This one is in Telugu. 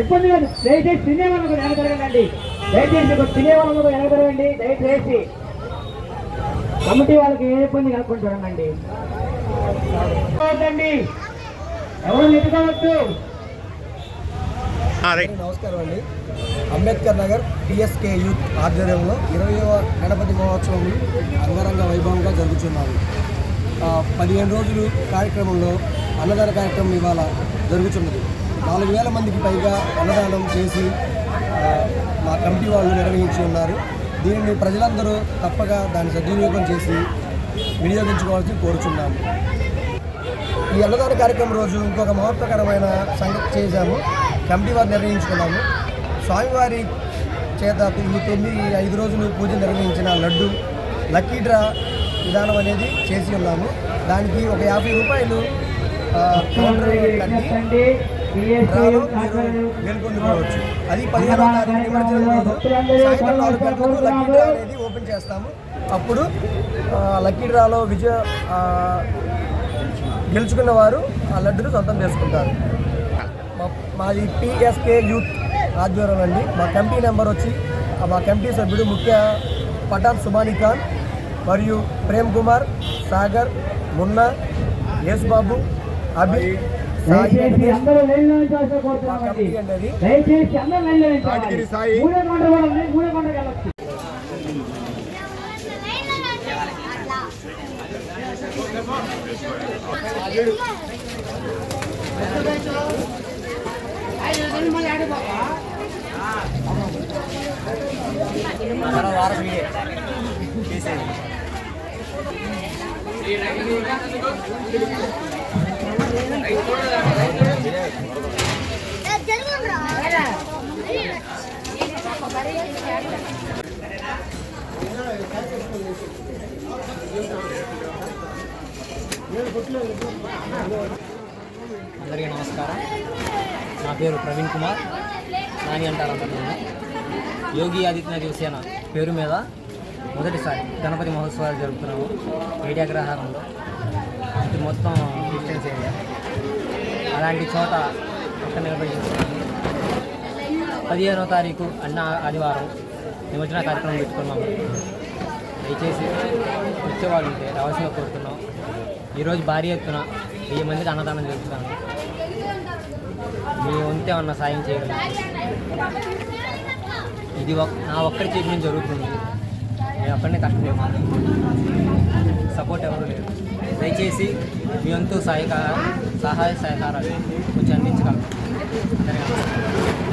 ఇబ్బంది లేదు దయచేసి తినే వాళ్ళకు వెనక జరగండి దయచేసి ఇప్పుడు తినే వాళ్ళకు వెనక దయచేసి కమిటీ వాళ్ళకి ఏ ఇబ్బంది కలుపుకొని చూడండి. వద్దండి ఎవరు అందరికీ నమస్కారం అండి. అంబేద్కర్ నగర్ పిఎస్కే యూత్ ఆధ్వర్యంలో ఇరవయవ గణపతి మహోత్సవం అంగరంగ వైభవంగా జరుగుతున్నాము పదిహేను రోజులు కార్యక్రమంలో అన్నదాన కార్యక్రమం ఇవాళ జరుగుతున్నది నాలుగు వేల మందికి పైగా అన్నదానం చేసి మా కమిటీ వాళ్ళు నిర్వహించి ఉన్నారు. దీనిని ప్రజలందరూ తప్పక దాన్ని సద్వినియోగం చేసి వినియోగించుకోవాల్సి కోరుచున్నాము. ఈ అన్నదాన కార్యక్రమం రోజు ఇంకొక మహత్వకరమైన సంగతి చేశాము. కమిటీ వారు నిర్వహించుకున్నాము స్వామివారి చేత ఈ తొమ్మిది ఐదు రోజులు పూజ నిర్వహించిన లడ్డు లక్కీ డ్రా విధానం అనేది చేసి ఉన్నాము. దానికి ఒక యాభై రూపాయలు కట్టి గెలుపొందుకోవచ్చు. అది పదిహేనవ తారీఖు నిమజ్జనం రోజు సాయంత్రం నాలుగు గంటలకు లక్కీ డ్రా అనేది ఓపెన్ చేస్తాము. అప్పుడు లక్కీ డ్రాలో విజయ గెలుచుకున్న వారు ఆ లడ్డును సొంతం చేసుకుంటారు. మా- మాది పిఎస్కే యూత్ ఆధ్వర్యం అండి. మా కమిటీ నెంబర్ వచ్చి మా కమిటీ సభ్యుడు ముఖ్య పఠాన్ సుమాని ఖాన్ మరియు ప్రేమ్ కుమార్ సాగర్ మున్నా యేసు బాబు అభి సాయి. దయచేసి అందరూ లైన్లో మా కోరుతున్నామండి దయచేసి అందరూ లైన్లో నిల్చోవాలి మూడో కొండ కూడా ఉంది మూడో కొండకి వెళ్ళొచ్చు. అందరికీ నమస్కారం. నా పేరు ప్రవీణ్ కుమార్. నాని అంటారు అందరు యోగి ఆదిత్యనాథ్ యువసేన పేరు మీద మొదటిసారి గణపతి మహోత్సవాలు జరుపుతున్నాము. ఏడి గ్రహారంలో ఇది మొత్తం డిస్టెన్స్ ఏరియా. అలాంటి చోట పక్కన నిర్వహిస్తున్నాము పదిహేనో తారీఖు అన్న ఆదివారం నిమజ్జన కార్యక్రమం పెట్టుకున్నాము దయచేసి వచ్చేవాళ్ళు ఉంటే రావాల్సిందిగా కోరుతున్నాం. ఈరోజు భారీ ఎత్తున వెయ్యి మందికి అన్నదానం చేస్తున్నాను మీ ఉంటే ఉన్న సాయం చేయగలరు? ఇది ఒక్- నా ఒక్కరి చేతి నుంచి జరుగుతుంది. నేను ఒక్కడినే కష్టపడుతున్నాను సపోర్ట్ ఎవరు లేరు. దయచేసి మీ వంతు సహాయ సహాయ సహకారాలు కొంచెం అందించగలరు? అందరికీ